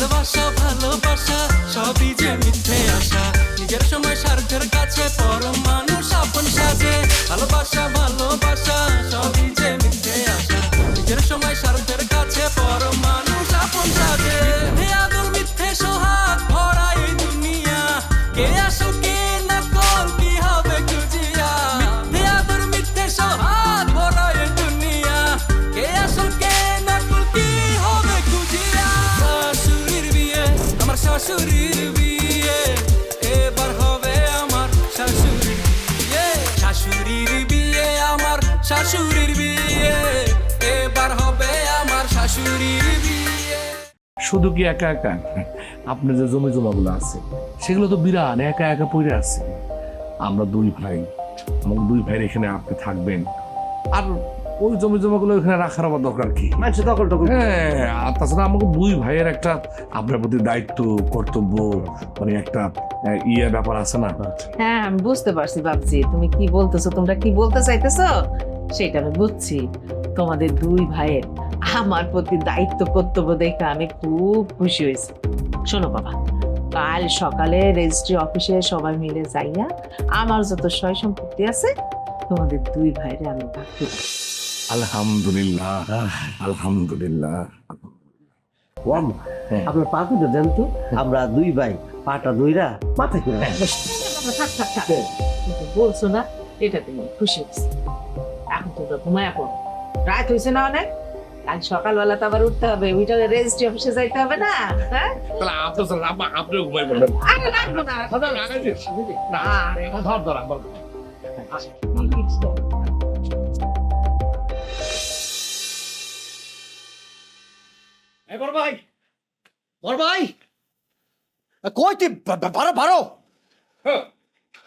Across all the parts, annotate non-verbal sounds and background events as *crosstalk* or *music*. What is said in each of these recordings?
ভালোবাসা ভালোবাসা, সবই যে মিথ্যে আশা। নিজের সময় স্বার্থের কাছে পরম মানুষ আপন সাজে। ভালোবাসা ভালোবাসা, সবই যে মিথ্যে আশা। নিজের সময় স্বার্থের শাশুড়ির বিয়ে, এবার হবে আমার শাশুড়ির বিয়ে। শুধু কি একা একা? আপনার যে জমি জমাগুলো আছে, সেগুলো তো বিরান একা একা পড়ে আছে। আমরা দুই ভাই আমাকে দুই ভাইয়ের এখানে আপনি থাকবেন। আর ওই জমি জমাগুলো এখানে রাখার আবার দরকার কি? মানুষ দখল টকল হ্যাঁ আর তাছাড়া আমাকে দুই ভাইয়ের একটা আপনার প্রতি দায়িত্ব কর্তব্য মানে একটা ইয়ে ব্যাপার আছে না? হ্যাঁ আমি বুঝতে পারছি বাবজি তুমি কি বলতেছো তোমরা কি বলতে চাইতেছো? সেটা আমি বুঝছি। তোমাদের দুই ভাইয়ের আমার প্রতি দায়িত্ব কর্তব্য দেখে আমি খুব খুশি হয়েছি। শোনো বাবা কাল সকালে রেজিস্ট্রি অফিসে সবাই মিলে যাইয়া আমার যত সয় সম্পত্তি আছে তোমাদের দুই ভাইরে আমি ভাগ। আলহামদুলিল্লাহ আলহামদুলিল্লাহ হ্যাঁ। আপনার পা দুটো দেন তো আমরা দুই ভাই পাটা দুইরা মাথায় করে থাক, থাক, থাক। বলছো না এটা তুমি খুশি এখন তোমরা ঘুমায় পড়ো রাত হয়েছে না অনেক কাল সকালবেলা তো আবার উঠতে হবে ওইটা রেজিস্ট্রি অফিসে যাইতে হবে না হ্যাঁ তাহলে আপনি স্যার আপনি ঘুমাই পড়বেন আরে লাগবো না না ধর ধর আমার বড় ভাই বড় ভাই কই তুই? বারো বারো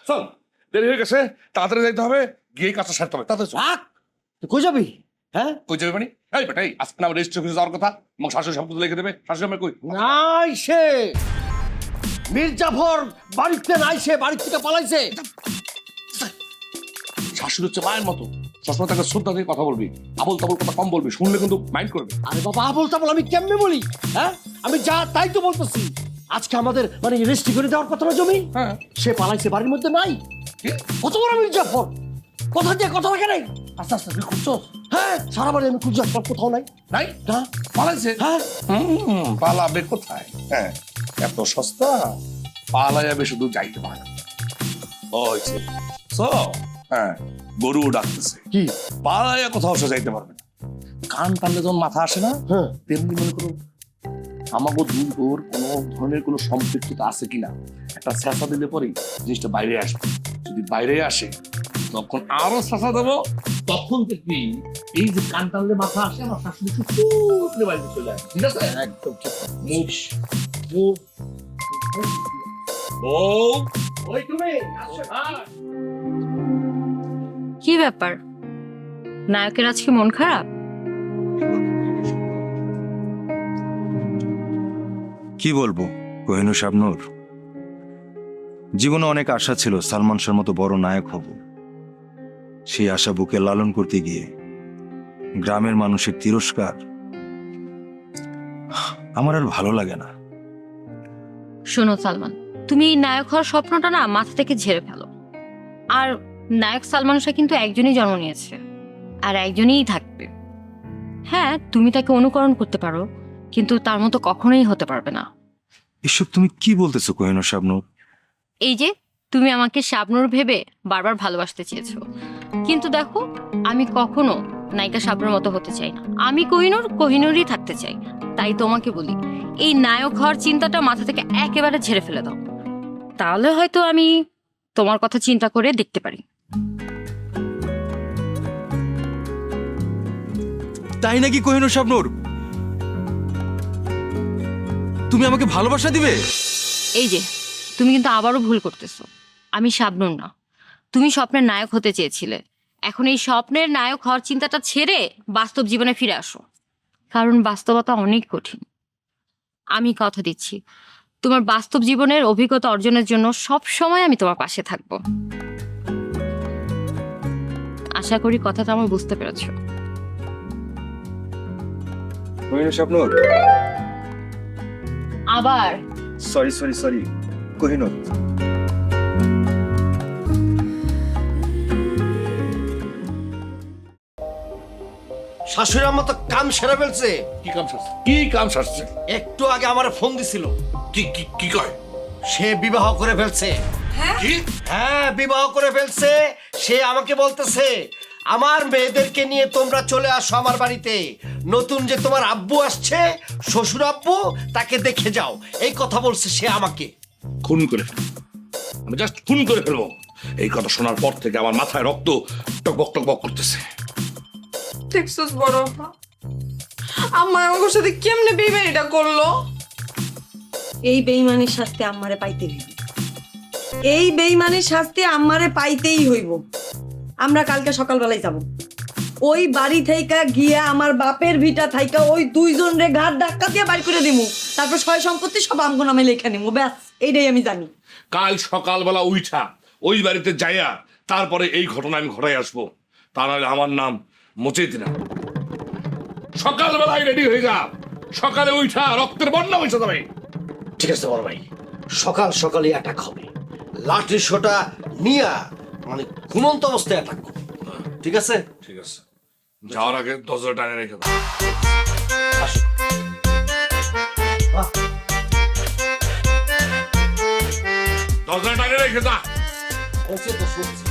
চল দেরি হয়ে গেছে তাড়াতাড়ি যাইতে হবে গিয়ে কাজটা সারতে হবে। তাড়াতাড়ি চল। আক তুই কই যাবি? হ্যাঁ? কই যাবে মানে? এই বেটাই আজকে না রেজিস্ট্রি অফিসে যাওয়ার কথা। আমার শাশুড়ি সব কিছু লিখে দেবে। শাশুড়ি আমার কই? নাই সে! মির্জাফর বাড়িতে নাই সে বাড়ি থেকে পালাইছে। শাশুড়ি হচ্ছে মায়ের মতো। সবসময় তাকে শ্রদ্ধা দিয়ে কথা বলবি আবল তাবল কথা কম বলবি শুনলে কিন্তু মাইন্ড করবে। আরে বাবা আবল তাবল আমি কেমনে বলি? হ্যাঁ? আমি যা তাই তো বলতেছি। আজকে আমাদের মানে রেজিস্ট্রি করে দেওয়ার কথা না জমি? হ্যাঁ। সে পালাইছে বাড়ির মধ্যে নাই? কত বড় মির্জাফর কথা দিয়ে কথা রাখে নাই? আস্তে আস্তে তুই খুঁজছো হ্যাঁ সারা বাড়ি আমি খুঁজে আসলাম কোথাও নাই। নাই? না। পালাইছে? হ্যাঁ। পালাবে কোথায়? হ্যাঁ এত সস্তা? পালাইয়াবে শুধু যাইতে পারে না। হয়েছে। সো হ্যাঁ। গরু ডাকতেছে। কি? পালাইয়া কোথাও সে যাইতে পারবে না। কান টানলে যখন মাথা আসে না হ্যাঁ। তেমনি মনে করো আমাকে দুই ওর কোনো ধরনের কোনো সম্পৃক্ততা আছে কিনা একটা চেঁচা দিলে পরে জিনিসটা বাইরে আসবে। যদি বাইরে আসে তখন আরও চেঁচা দেবো তখন দেখবি এই যে কান টানলে মাথা আসে আমার শাশুড়ি করে বাইরে চলে আসে। ঠিক আছে? একদম মুখ বউ ওই তুমি কি ব্যাপার? নায়কের আজকে মন খারাপ? কি বলব কোহিনূর শাবনূর? জীবনে অনেক আশা ছিল সালমান শাহর মতো বড় নায়ক হব। সেই আশা বুকে লালন করতে গিয়ে গ্রামের মানুষের তিরস্কার আমার আর ভালো লাগে না। শোনো সালমান তুমি এই নায়ক হওয়ার স্বপ্নটা না মাথা থেকে ঝেড়ে ফেলো। আর নায়ক সালমান শাহ কিন্তু একজনই জন্ম নিয়েছে। আর একজনই থাকবে। হ্যাঁ তুমি তাকে অনুকরণ করতে পারো কিন্তু তার মতো কখনোই হতে পারবে না। এসব তুমি কি বলতেছো কোহিনূর শাবনূর? এই যে তুমি আমাকে শাবনুর ভেবে বারবার ভালোবাসতে চেয়েছো। কিন্তু দেখো আমি কখনো নায়িকা শাবনুর মতো হতে চাই না। আমি কোহিনুর কোহিনুরই থাকতে চাই। তাই তোমাকে বলি এই নায়ক হওয়ার চিন্তাটা মাথা থেকে একেবারে ঝেড়ে ফেলে দাও। তাহলে হয়তো আমি তোমার কথা চিন্তা করে দেখতে পারি। তাই নাকি কোহিনূর শাবনূর তুমি আমাকে ভালোবাসা দিবে? এই যে, তুমি কিন্তু আবারও ভুল করতেছো। আমি শাবনুর না। তুমি স্বপ্নের নায়ক হতে চেয়েছিলে। এখন এই স্বপ্নের নায়ক হওয়ার চিন্তাটা ছেড়ে বাস্তব জীবনে ফিরে আসো। কারণ বাস্তবতা অনেক কঠিন। আমি কথা দিচ্ছি। তোমার বাস্তব জীবনের অভিজ্ঞতা অর্জনের জন্য সব সময় আমি তোমার পাশে থাকব। আশা করি কথাটা আমার বুঝতে পেরেছ। কোহিনূর শাবনূর আবার? সরি সরি সরি কোহিনুর শাশুড়ি আমার তো কাম সেরে ফেলছে। কি কাম সারছে? কি কাম সারছে? একটু আগে আমার ফোন দিছিল। কি কি কি কয়? সে বিবাহ করে ফেলছে। হ্যাঁ? বিবাহ করে ফেলছে। সে আমাকে বলতেছে আমার মেয়েদেরকে নিয়ে তোমরা চলে আসো আমার বাড়িতে। নতুন যে তোমার আব্বু আসছে শ্বশুর আব্বু তাকে দেখে যাও। এই কথা বলছে সে আমাকে। খুন করে ফেলব। আমি জাস্ট খুন করে ফেলব। এই কথা শোনার পর থেকে আমার মাথায় রক্ত টকবক টকবক করতেছে। দেখছস বড় আম্মা আমার সাথে কেমনে বেইমানিটা করল? এই বেইমানির শাস্তি আম্মারে পাইতে হইব। এই বেইমানির শাস্তি আমারে পাইতেই হইব। আমরা কালকে সকালবেলায় যাব। ওই বাড়ি থাইকা গিয়া আমার বাপের ভিটা থাইকা ওই দুইজন রে ঘাট ধাক্কা দিয়ে বাড়ি করে দিমু। তারপর সয় সম্পত্তি সব আমগো নামে লেখা নিমু ব্যাস এইটাই আমি জানি। কাল সকালবেলা উঠা ওই বাড়িতে যাইয়া তারপরে এই ঘটনা আমি ঘটাই আসব। তা নাহলে আমার নাম মোচেতি না। সকালবেলায় রেডি হয়ে যা। সকালে উঠা রক্তের বন্যা হয়েছে তবে ঠিক আছে বড় ভাই সকাল সকালে অ্যাটাক হবে। লাঠি সোটা নিয়া মানে ঘুমন্ত অবস্থায় অ্যাটাক ঠিক আছে? ঠিক আছে। যাওয়ার আগে দরজা টানে রেখে দাও। আসো। দরজা টানে রেখে দা বলছে তো শুনছি।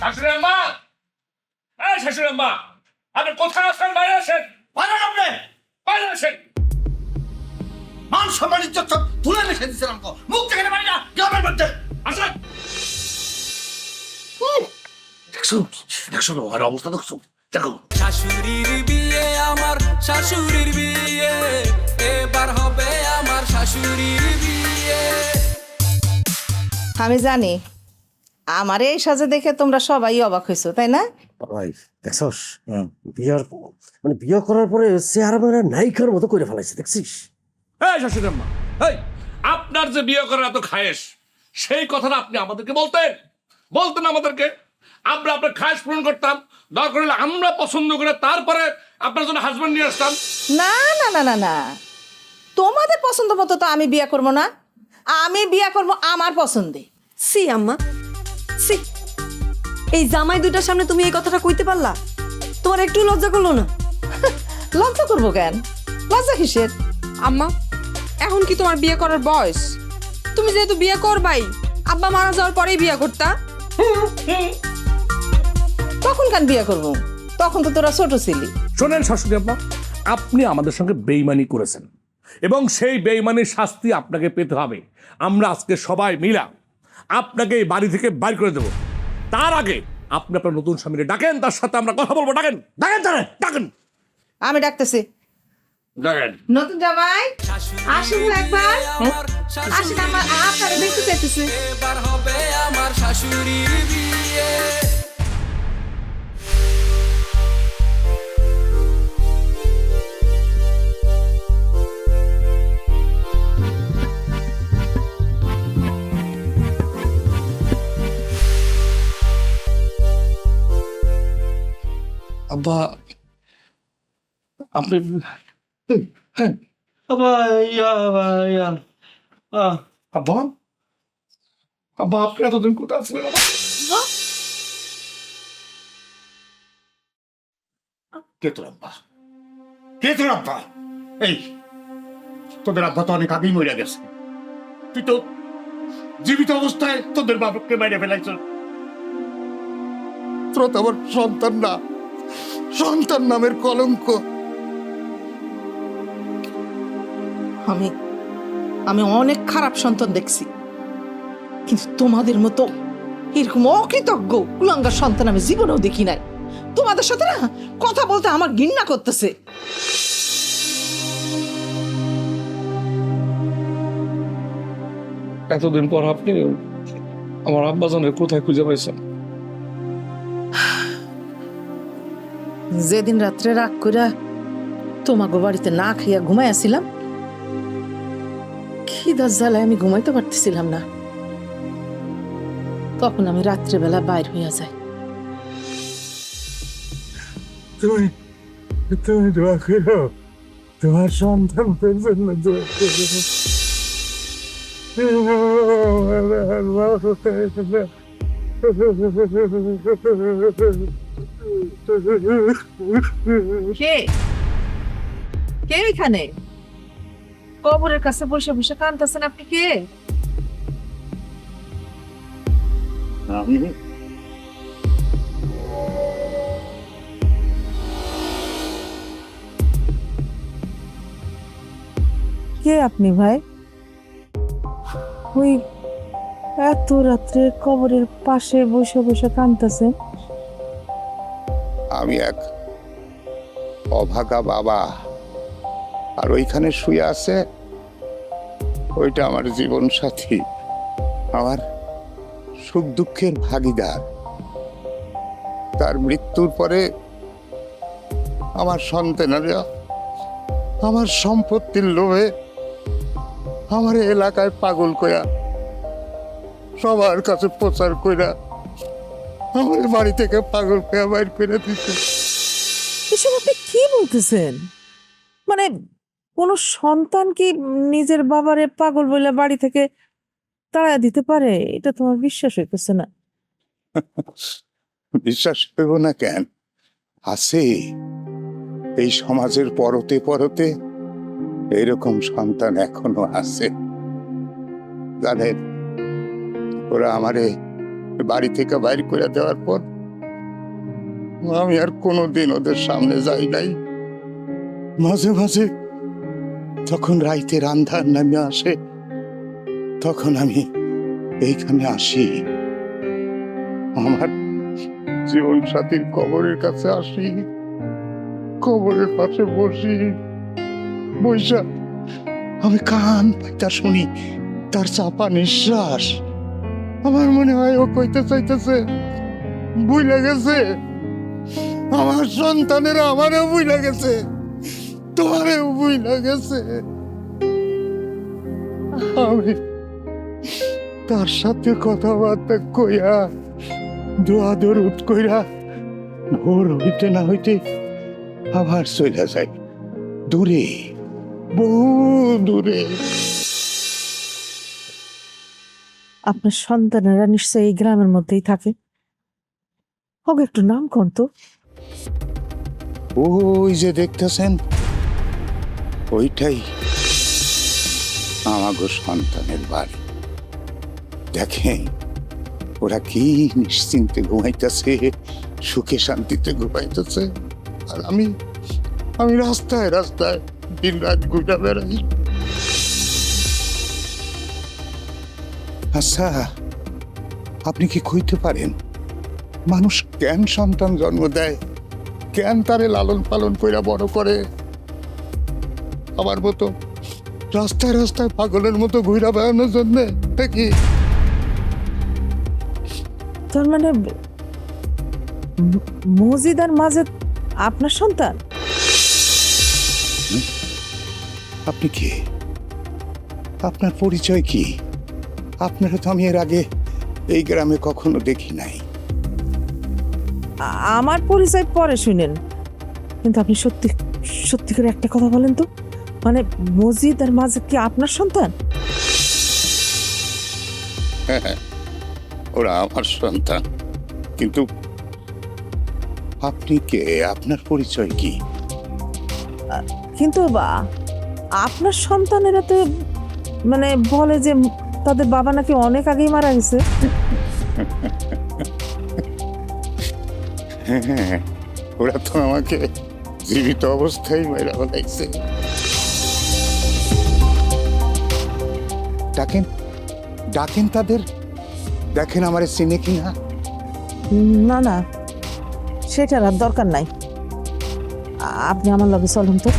শাশুড়ি আম্মা! এই শাশুড়ি আম্মা! আপনি কোথায় আসেন বাইরে আসেন পারেন আপনি বাইরে আসেন মান সম্মানিত সব তুলে রেখে। মুখ থেকে না গ্রামের মধ্যে। আসেন। দেখছ? দেখছ অবস্থা দেখছ? দেখো। শাশুড়ির বিয়ে আমার শাশুড়ির বিয়ে। এবার হবে আমার শাশুড়ির বিয়ে। আমি জানি আমার এই সাজে দেখে তোমরা সবাই অবাক হয়েছো তাই না? ভাই দেখছস? বিয়ার মানে বিয়ে করার পরে চেহারা মানে নায়িকার মতো করে ফেলাইছে দেখছিস? এই শাশুড়ি আম্মা এই আপনার যে বিয়ে করার এত খায়েশ সেই কথাটা আপনি আমাদেরকে বলতেন। বলতেন আমাদেরকে। আমরা আপনার খায়েশ পূরণ করতাম। দরকার হলে আমরা পছন্দ করে তারপরে আপনার জন্য হাজবেন্ড নিয়ে আসতাম। না না না না না। তোমাদের পছন্দ মতো তো আমি বিয়ে করব না। আমি বিয়ে করব আমার পছন্দে। সি আম্মা। এই জামাই দুইটার সামনে তুমি এই কথাটা কইতে পারলা? তোমার একটু লজ্জা করল না? *laughs* লজ্জা করব কেন? লজ্জা কিসের? আম্মা এখন কি তোমার বিয়ে করার বয়স? তুমি যেহেতু বিয়ে করবাই আব্বা মারা যাওয়ার পরেই বিয়ে করতা? তখন কেন বিয়ে করব? তখন তো তোরা ছোট ছিলি। শোনেন শাশুড়ি আব্বা আপনি আমাদের সঙ্গে বেইমানি করেছেন। এবং সেই বেইমানির শাস্তি আপনাকে পেতে হবে। আমরা আজকে সবাই মিলা আপনাকে এই বাড়ি থেকে বাইর করে দেব। তার আগে আপনি আপনার নতুন স্বামীরে ডাকেন তার সাথে আমরা কথা বলব। ডাকেন ডাকেন তারা ডাকেন। আমি ডাকতেছি। ডাকেন। নতুন জামাই আসুন একবার। আসুন আমার আপনারা দেখতে চাইতেছি। এবার হবে আমার শাশুড়ি বিয়ে। আব্বা আপনি ইয়া ইয়া। আব্বা? আব্বা এতদিন কোথায় কে তোর আব্বা? কে তোর আব্বা? এই তোদের আব্বা তো অনেক আগেই মরে গেছে। তুই তো জীবিত অবস্থায় তোদের বাবাকে মেরে ফেলাইছ। তোরা তো আমার সন্তান না। সন্তান নামের কলঙ্ক। আমি আমি অনেক খারাপ সন্তান দেখছি। কিন্তু তোমাদের মতো এরকম অকৃতজ্ঞ কুলাঙ্গার সন্তান আমি জীবনেও দেখি নাই। তোমাদের সাথে না কথা বলতে আমার ঘৃণা করতেছে। এতদিন পর আপনি আমার আব্বাজানের কোথায় খুঁজে পাইছেন? যেদিন রাত্রে রাগ করে তোমাকে বাড়িতে না খাইয়া ঘুমাইয়াছিলাম খিদার জ্বালায় আমি ঘুমাইতে পারতেছিলাম না। তখন আমি রাত্রেবেলা বাইর হইয়া যাই। তুমি তুমি দোয়া করো তোমার সন্তান জন্য দোয়া করো কে? কে এখানে? কবরের কাছে বসে বসে কানতেছেন আপনি কে? কে আপনি ভাই? ওই এত রাত্রে কবরের পাশে বসে বসে কানতেছেন। আমি এক অভাগা বাবা। আর ওইখানে শুয়ে আছে, ওইটা আমার জীবন সাথী আমার সুখ দুঃখের ভাগিদার। তার মৃত্যুর পরে আমার সন্তানেরা আমার সম্পত্তির লোভে আমার এলাকায় পাগল কইরা সবার কাছে প্রচার কইরা আমার বাড়ি থেকে পাগল কইরা বাইর করে দিচ্ছে এসব আপনি কি বলতেছেন? মানে কোন সন্তান কি নিজের বাবারে পাগল বলে বাড়ি থেকে তাড়া দিতে পারে? এটা তোমার বিশ্বাস হইতেছে না। *laughs* বিশ্বাস করব না কেন? আছে। এই সমাজের পরতে পরতে এরকম সন্তান এখনও আছে। জানেন ওরা আমারে বাড়ি থেকে বাইর করে দেওয়ার পর আমি আর কোনোদিন ওদের সামনে যাই নাই। মাঝে মাঝে যখন রাইতে রান্ধার নামে আসে, তখন আমি এইখানে আসি। আমার জীবন সাথীর কবরের কাছে আসি, কবরের পাশে বসি। বৈশা আমি কান পাইতা শুনি, তার চাপা নিঃশ্বাস। আমার মনে হয় ও কইতে চাইতেছে বুঝলে গেছে। আমার সন্তানেরা আমারও বুঝলে গেছে, তোমারও বুঝলে গেছে। আমি তার সাথে কথাবার্তা কইয়া, দোয়া দরুদ কইরা, ভোর হইতে না হইতে আবার চলে যায় দূরে, বহু দূরে। আপনার সন্তানেরা নিশ্চয়ই এই গ্রামের মধ্যেই থাকে। হোক একটু নাম কোন তো? ওই যে দেখতেছেন? ওইটাই আমাগো সন্তানের বাড়ি। দেখেন, ওরা কি নিশ্চিন্তে ঘুমাইতেছে, সুখে শান্তিতে ঘুমাইতেছে। আর আমি আমি রাস্তায় রাস্তায় দিন রাত ঘুরে বেড়াই। আচ্ছা আপনি কি কইতে পারেন মানুষ কেন সন্তান জন্ম দেয় কেন তারে লালন পালন কইরা বড় করে? আমার মতো রাস্তায় রাস্তায় পাগলের মতো ঘুরা বেড়ানোর জন্য কি তার মানে মসজিদ আর মাঝে আপনার সন্তান? আপনি কে? আপনার পরিচয় কি? আপনারা তো আমি এর আগে এই গ্রামে কখনো দেখি নাই। আমার পরিচয় পরে শুনেন। কিন্তু আপনি সত্যি সত্যি করে একটা কথা বলেন তো। মানে মসজিদ আর মাঝে কি আপনার সন্তান? ওরা আমার সন্তান। কিন্তু আপনি কে? আপনার পরিচয় কি? কিন্তু বা- আপনার সন্তানেরা তো মানে বলে যে তাদের বাবা নাকি অনেক আগেই মারা গেছে। হ্যাঁ *laughs* ওরা তো আমাকে জীবিত অবস্থায় মেরা ফেলাইছে ডাকেন ডাকেন তাদের। দেখেন আমার চিনে কিনা না। না সেটার আর দরকার নাই। আপনি আমার লগে চলুন তো।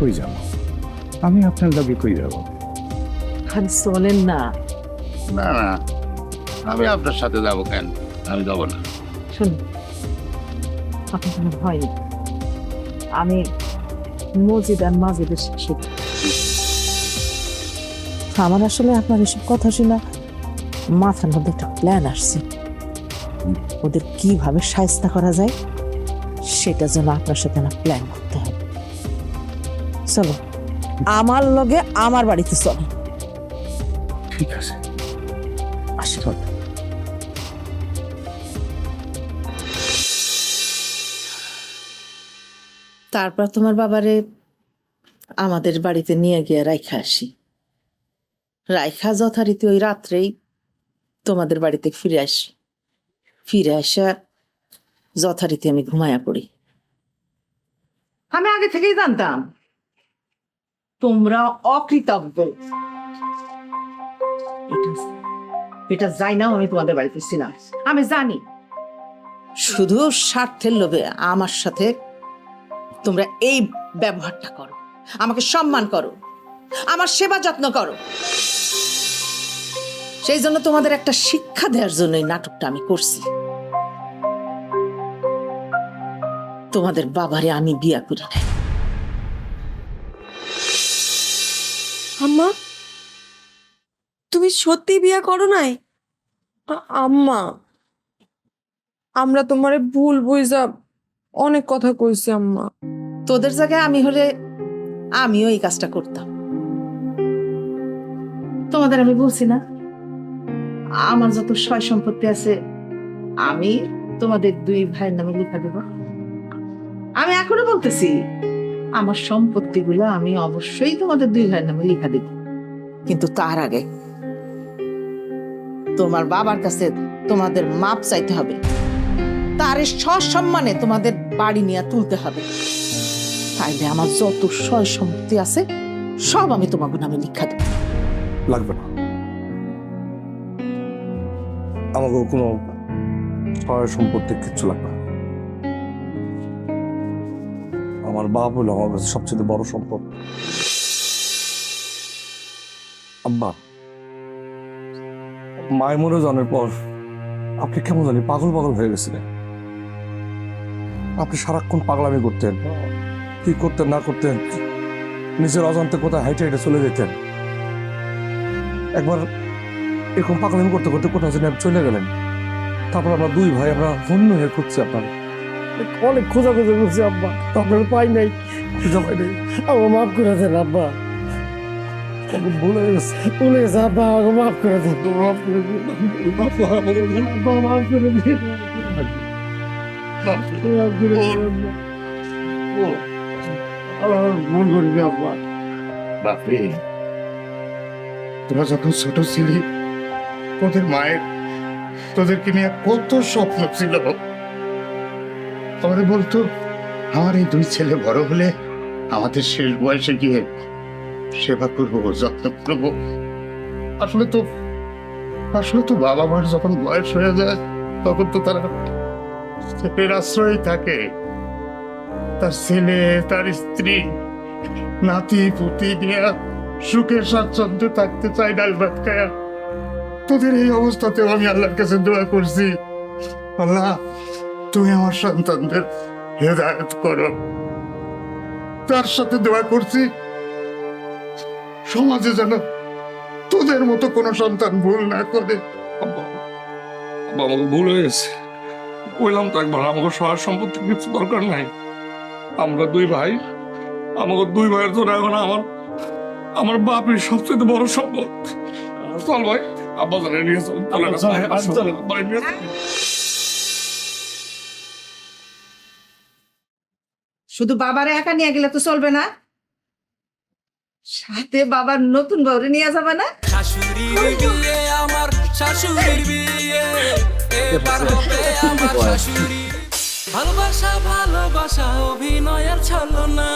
কই যাব? আমি আপনার লগে কই যাব? আরে চলেন না। না না। আমি আপনার সাথে যাব কেন? আমি যাব না। শুনুন আপনি কোনো ভয় নেই। আমি মসজিদ আর মাঝিদের শিক্ষিত আমার আসলে আপনার এসব কথা শুনে মাথার মধ্যে একটা প্ল্যান আসছে। ওদের কীভাবে সায়স্তা করা যায় সেটা যেন আপনার সাথে না প্ল্যান করতে হবে চলো আমার লগে আমার বাড়িতে চলো ঠিক আছে। আশীর্বাদ তারপর তোমার বাবারে আমাদের বাড়িতে নিয়ে গিয়ে রাইখা আসি। রাইখা যথারীতি ওই রাত্রেই তোমাদের বাড়িতে ফিরে আসি। ফিরে আসা যথারীতি আমি ঘুমায়া পড়ি। আমি আগে থেকেই জানতাম তোমরা অকৃতজ্ঞ। এটা- যাই না আমি তোমাদের বাড়িতে ছিলাম আমি জানি। শুধু স্বার্থের লোভে আমার সাথে তোমরা এই ব্যবহারটা করো। আমাকে সম্মান করো। আমার সেবা যত্ন করো। সেই জন্য তোমাদের একটা শিক্ষা দেওয়ার জন্য এই নাটকটা আমি করছি। তোমাদের বাবারে আমি বিয়া করি নাই। আম্মা তুমি সত্যি বিয়ে করো নাই? আম্মা, আমরা তোমারে ভুল বুঝা অনেক কথা কইছি, আম্মা। তোদের জায়গায় আমি হলে আমিও এই কাজটা করতাম। তোমাদের আমি বলছি না। আমার যত সয় সম্পত্তি আছে, আমি তোমাদের দুই ভাইয়ের নামে লিখা দেব। আমি এখনও বলতেছি, আমার সম্পত্তিগুলো আমি অবশ্যই তোমাদের দুই ভাইয়ের নামে লিখা দেব। কিন্তু তার আগে তোমার বাবার কাছে তোমাদের মাপ চাইতে হবে। তার সসম্মানে তোমাদের বাড়ি নিয়ে তুলতে হবে। তাইলে আমার যত সয় সম্পত্তি আছে, সব আমি তোমাকে নামে লিখা দেব। লাগবে না। আমাকে কোনো সহায় সম্পত্তি কিচ্ছু লাগবে না। আমার বাপ হলো আমার কাছে সবচেয়ে বড় সম্পদ। আব্বা। মায়ের মরে জনের পর আপনি কেমন জানি পাগল পাগল হয়ে গেছিলেন। আপনি সারাক্ষণ পাগলামি করতেন, কি করতেন, না করতেন, নিজের অজান্তে কোথায় হাইটে হাইটে চলে যেতেন। একবার এরকম পাগলামি করতে করতে কোথাও যেন চলে গেলেন। তারপর আমরা দুই ভাই আমরা হন্য হয়ে খুঁজছি আপনার। অনেক খোঁজা খোঁজা করছি, আব্বা। আপনার পাই নাই খুঁজে পাই নাই। আমার মাফ করে দেন, আব্বা। ভুলে তোরা যখন ছোট ছিলি তোদের মায়ের তোদেরকে নিয়ে কত স্বপ্ন ছিল? আমাদের বলতো, আমার এই দুই ছেলে বড় হলে আমাদের শেষ বয়সে গিয়ে সেবা করব যত্ন করব। আসলে তো আসলে তো বাবা মার যখন বয়স হয়ে যায়, তখন তো তারা ছেলের আশ্রয় থাকে। তার ছেলে, তার স্ত্রী, নাতি, পুতি নিয়ে সুখে স্বাচ্ছন্দ্যে থাকতে চাই ডাল ভাত খায়া। তোদের এই অবস্থাতেও আমি আল্লাহর কাছে দোয়া করছি। আল্লাহ, তুমি আমার সন্তানদের হেদায়ত করো। তার সাথে দোয়া করছি। সমাজে যেন তোদের মতো কোনো সন্তান ভুল না করে। আব্বা আমাকে ভুল হয়ে গেছে। বললাম তো একবার আমাকে সহায় সম্পত্তি কিছু দরকার নাই। আমরা দুই ভাই আমাকে দুই ভাইয়ের জন্য এখন আমার আমার বাপের সবচেয়ে বড় সম্পদ। চল ভাই আব্বা জানে নিয়ে চল। শুধু বাবারে একা নিয়ে গেলে তো চলবে না। সাথে বাবার নতুন বউরে নিয়ে যাবে না? ভালোবাসা ভালোবাসা অভিনয় আর ছলো না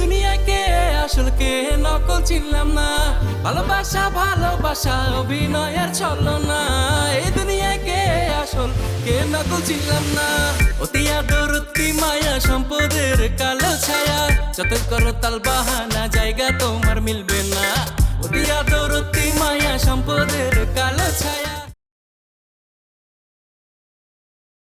দুনিয়াকে আসল, কে নকল চিনলাম না। ভালোবাসা ভালোবাসা অভিনয় আর ছলো না এই দুনিয়াকে আসল কে তো ছিলাম না। অতি আদর, অতি মায়া, সম্পদের কালো ছায়া। যত করো তাল বাহানা, জায়গা তোমার মিলবে না। অতি আদর, অতি মায়া, সম্পদের কালো ছায়া।